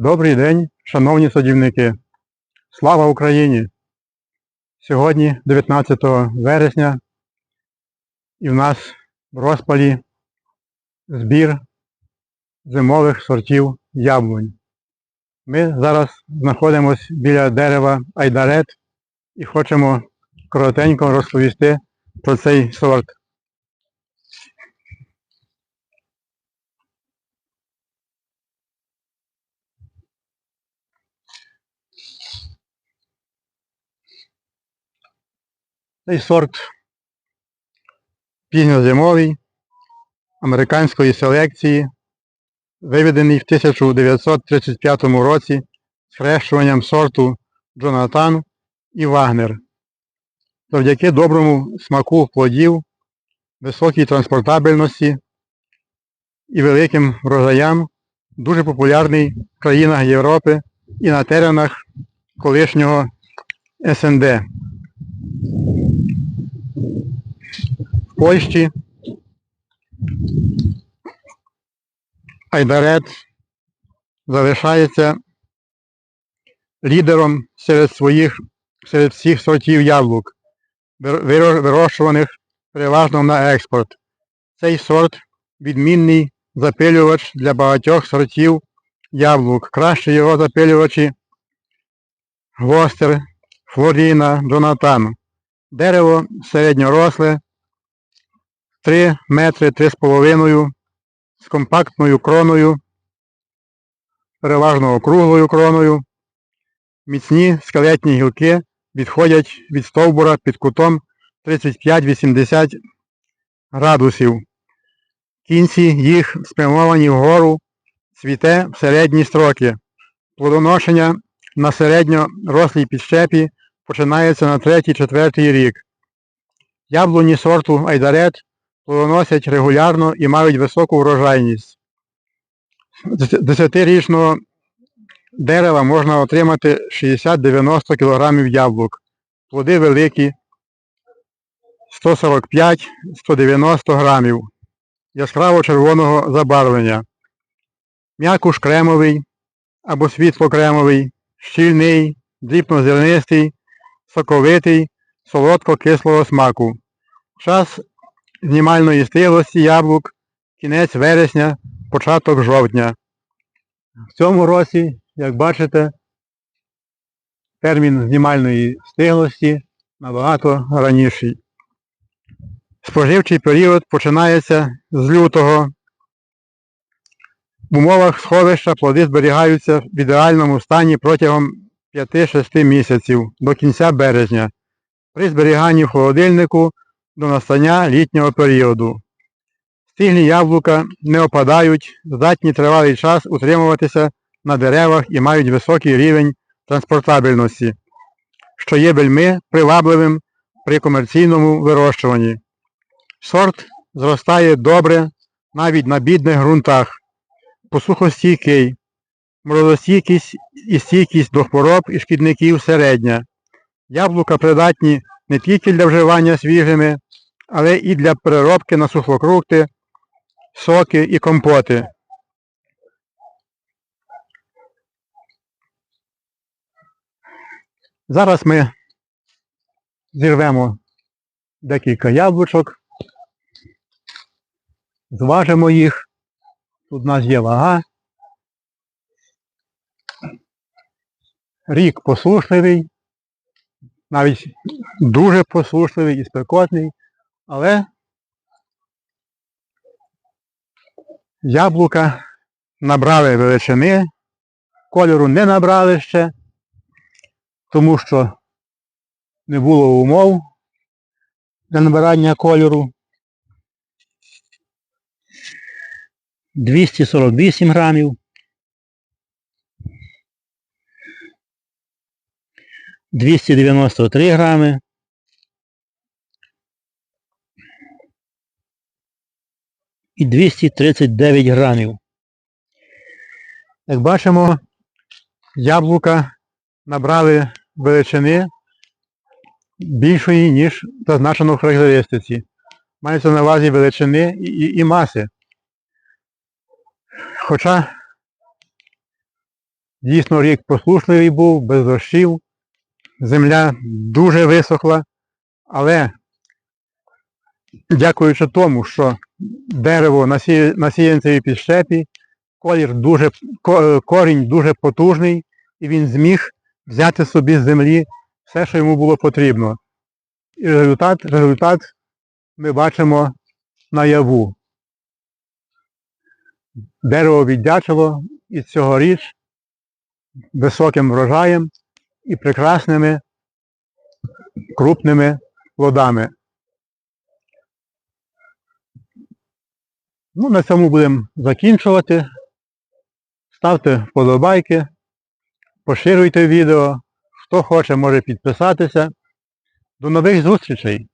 Добрий день, шановні садівники. Слава Україні! Сьогодні 19 вересня і в нас в розпалі збір зимових сортів яблунь. Ми зараз знаходимося біля дерева Айдарет і хочемо коротенько розповісти про цей сорт. Цей сорт пізньозимовий американської селекції, виведений в 1935 році схрещуванням сорту Джонатан і Вагнер. Завдяки доброму смаку плодів, високій транспортабельності і великим врожаям дуже популярний в країнах Європи і на теренах колишнього СНД. Польщі Айдарет залишається лідером серед своїх, серед всіх сортів яблук, вирощуваних переважно на експорт. Цей сорт відмінний запилювач для багатьох сортів яблук. Краще його запилювачі Гвостер, Флоріна, Джонатан. Дерево середньоросле, 3 метри 3,5 з компактною кроною, переважно округлою кроною. Міцні скелетні гілки відходять від стовбура під кутом 35-80 градусів. Кінці їх спрямовані вгору, цвіте в середні строки. Плодоношення на середньорослій підщепі починається на третій-четвертий рік. Яблуні сорту Айдарет плодоносять регулярно і мають високу врожайність. З 10-річного дерева можна отримати 60-90 кг яблук. Плоди великі 145-190 грамів. Яскраво червоного забарвлення. М'якуш кремовий або світло-кремовий, щільний, дрібнозернистий, соковитий, солодко-кислого смаку. Час знімальної стиглості яблук кінець вересня, початок жовтня. В цьому році, як бачите, термін знімальної стиглості набагато раніший. Споживчий період починається з лютого. В умовах сховища плоди зберігаються в ідеальному стані протягом 5-6 місяців до кінця березня. При зберіганні в холодильнику до настання літнього періоду. Стиглі яблука не опадають, здатні тривалий час утримуватися на деревах і мають високий рівень транспортабельності, що є вельми привабливим при комерційному вирощуванні. Сорт зростає добре навіть на бідних ґрунтах, посухостійкий, морозостійкість і стійкість до хвороб і шкідників середня. Яблука придатні не тільки для вживання свіжими, але і для переробки на сухофрукти, соки і компоти. Зараз ми зірвемо декілька яблучок, зважимо їх. Тут у нас є вага. Рік посушливий, навіть дуже посушливий і спекотний, але яблука набрали величини, кольору не набрали ще, тому що не було умов для набирання кольору. 248 грамів. 293 грами. І 239 грамів. Як бачимо, яблука набрали величини більшої, ніж зазначено в характеристиці. Мається на увазі величини і, і, і маси. Хоча Дійсно, рік послушливий був, без дощів. Земля дуже висохла, але дякуючи тому, що дерево на, сі... сіянцевій підщепі, колір дуже, корінь дуже потужний, і він зміг взяти собі з землі все, що йому було потрібно. І результат, результат ми бачимо наяву. Дерево віддячило і цьогоріч високим врожаєм і прекрасними крупними плодами. Ну, на цьому будемо закінчувати. Ставте вподобайки, поширюйте відео. Хто хоче, може підписатися. До нових зустрічей!